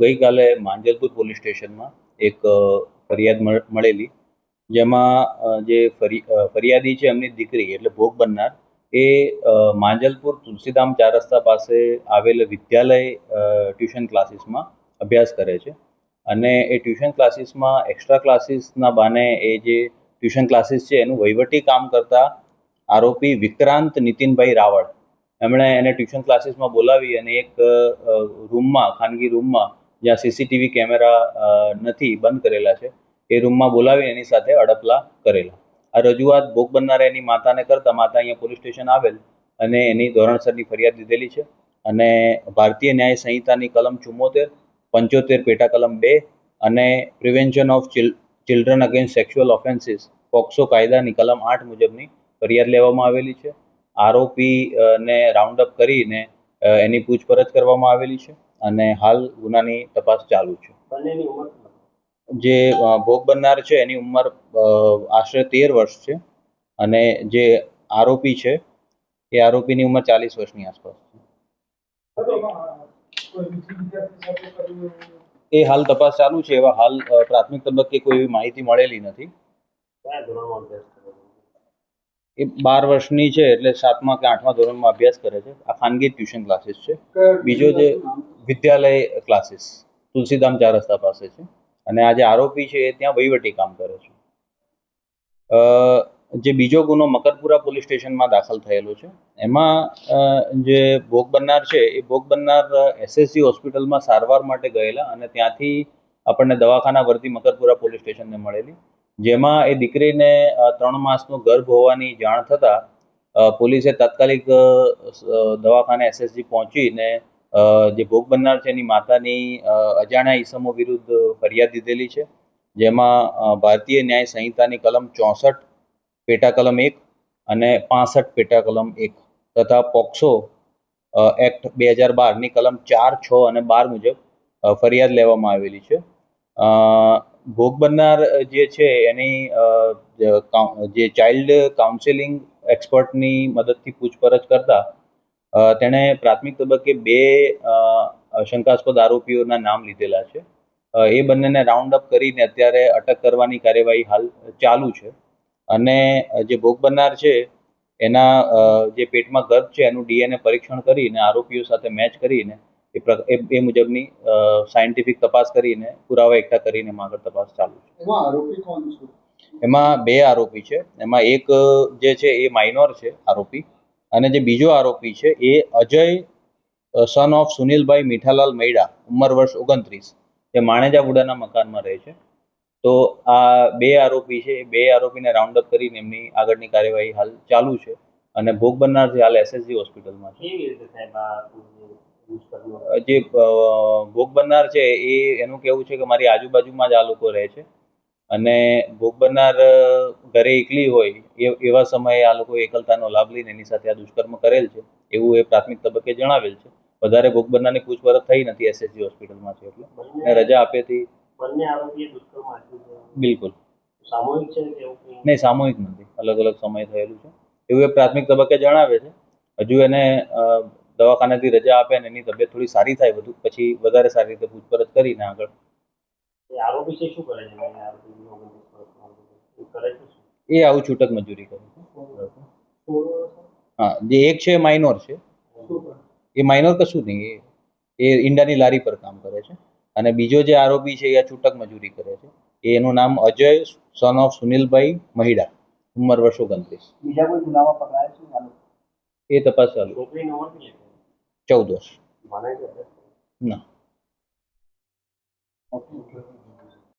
ગઈકાલે માંજલપુર પોલીસ સ્ટેશનમાં એક ફરિયાદ મળેલી. જેમાં જે ફરિયાદી છે એમની દીકરી, એટલે ભોગ બનનાર, એ માંજલપુર તુલસીધામ ચાર રસ્તા પાસે આવેલ વિદ્યાલય ટ્યુશન ક્લાસીસમાં અભ્યાસ કરે છે. અને એ ટ્યુશન ક્લાસીસમાં એક્સ્ટ્રા ક્લાસીસના બાને એ જે ટ્યુશન ક્લાસીસ છે, એનું વહીવટી કામ કરતા આરોપી વિક્રાંત નીતિનભાઈ રાવળ એમણે એને ટ્યુશન ક્લાસીસમાં બોલાવી અને એક રૂમમાં, ખાનગી રૂમમાં, જ્યાં સીસીટીવી કેમેરા નથી, બંધ કરેલા છે, એ રૂમમાં બોલાવી એની સાથે અડપલા કરેલા. આ રજૂઆત ભોગ બનનારા એની માતાને કરતા માતા અહીંયા પોલીસ સ્ટેશન આવેલ અને એની ધોરણસરની ફરિયાદ દીધેલી છે અને ભારતીય ન્યાય સંહિતાની કલમ ચુમ્મોતેર, પંચોતેર, પેટા કલમ બે અને prevention of children against sexual offences, POCSO કાયદાની કલમ આઠ મુજબની ફરિયાદ લેવામાં આવેલી છે. આરોપી અ, રાઉન્ડ અપ કરીને એની પૂછપરછ કરવામાં આવેલી છે અને હાલ ગુનાની તપાસ ચાલુ છે. જે ભોગ બનનાર છે એની ઉંમર આશરે તેર વર્ષ છે અને જે આરોપી છે એ આરોપીની ઉંમર ચાલીસ વર્ષની આસપાસ છે. એ હાલ તપાસ ચાલુ છે એવા હાલ પ્રાથમિક તબક્કે કોઈ એવી માહિતી મળેલી નથી કયા ધોરણમાં અભ્યાસ કરે છે એ બાર વર્ષની છે એટલે સાતમા કે આઠમા ધોરણમાં અભ્યાસ કરે છે. આ ખાનગી ટ્યુશન ક્લાસીસ છે. બીજો જે વિદ્યાલય ક્લાસીસ, તુલસીધામ ચાર રસ્તા પાસે છે. અને આ જે આરોપી છે એ ત્યાં વહીવટી કામ કરે છે. જે બીજો ગુનો મકરપુરા પોલીસ સ્ટેશનમાં દાખલ થયેલો છે. એમાં જે ભોગ બનનાર છે, એ ભોગ બનનાર એસએસસી હોસ્પિટલમાં સારવાર માટે ગયેલા અને ત્યાંથી આપણને દવાખાના વર્તી મકરપુરા પોલીસ સ્ટેશનને મળેલી. જેમાં એ દીકરીને ત્રણ માસનો ગર્ભ હોવાની જાણ થતાં પોલીસે તાત્કાલિક દવાખાને એસએસજી પહોંચીને જે ભોગ બનનાર છે એની માતાની અજાણ્યા ઈસમો વિરુદ્ધ ફરિયાદ દીધેલી છે. જેમાં ભારતીય ન્યાય સંહિતાની કલમ ચોસઠ, પેટા કલમ એક અને પાસઠ, પેટા કલમ એક તથા પોક્સો એક્ટ બે હજાર બારની કલમ ચાર, છ અને બાર મુજબ ફરિયાદ લેવામાં આવેલી છે. ભોગ બનનાર જે છે એની જે ચાઇલ્ડ કાઉન્સેલિંગ એક્સપર્ટની મદદથી પૂછપરછ કરતા તેણે પ્રાથમિક તબક્કે બે શંકાસ્પદ આરોપીઓના નામ લીધેલા છે. એ બંનેને રાઉન્ડ અપ કરીને અત્યારે અટક કરવાની કાર્યવાહી હાલ ચાલુ છે. અને જે ભોગ બનનાર છે, એના જે પેટમાં ગર્ભ છે, એનું ડીએનએ પરીક્ષણ કરીને, આરોપીઓ સાથે મેચ કરીને એ એ એ મુજબની સાયન્ટિફિક તપાસ કરીને પુરાવા એકઠા કરીને એમાં આગળ તપાસ ચાલુ છે. એમાં આરોપી કોણ છે? એમાં બે આરોપી છે. એમાં એક જે છે એ માઇનોર છે આરોપી અને જે બીજો આરોપી છે એ અજય સન ઓફ સુનિલભાઈ મીઠાલાલ મૈડા ઉંમર વર્ષ ઓગણત્રીસ. જે માણેજાપુડાના મકાનમાં રહે છે. તો આ બે આરોપી છે એ બે આરોપીને રાઉન્ડ અપ કરીને એમની આગળની કાર્યવાહી હાલ ચાલુ છે. અને ભોગ બનનાર જે હાલ એસએસજી હોસ્પિટલમાં છે કેવી રીતે સાહેબ આ દુષ્કર્મ જે ભોગ બનનાર છે એ એનું કહેવું છે કે મારી આજુબાજુમાં જ આ લોકો રહે છે. અને ભોગ બનનાર ઘરે એકલી હોય એ- એવા સમયે આ લોકો એકલતાનો લાભ લઈને એની સાથે આ દુષ્કર્મ કરેલ છે. એવું એ પ્રાથમિક તબક્કે જણાવેલ છે. વધારે ભોગ બનનારની પૂછપરછ થઈ નથી એસએસજી હોસ્પિટલમાં છે એટલે. અને રજા આચર્યું છે. બિલકુલ. સામૂહિક છે નહીં સામૂહિક નથી. અલગ અલગ સમય થયેલું છે. એવું એ પ્રાથમિક તબક્કે જણાવે છે. હજુ એને દવાખાનેથી રજા આપે અને એની તબિયત થોડી સારી થાય બધું પછી વધારે સારી રીતે પૂછપરછ કરીને આગળ. એ આરોપી છે શું કરે છે. એ આવું છૂટક મજૂરી કરે છે. હા જે એક છે માઇનોર છે. એ માઇનોર કશું નહીં એ એ ઈંડાની લારી પર કામ કરે છે. અને બીજો જે આરોપી છે એ છૂટક મજૂરી કરે છે. એનું નામ અજય સન ઓફ સુનિલભાઈ મહિડા ઉંમર વર્ષ ઓગણત્રીસ. બીજા કોઈ ગુનામાં પકડાય છે? એ તપાસ ચાલુ. ચૌદ વર્ષ. ના.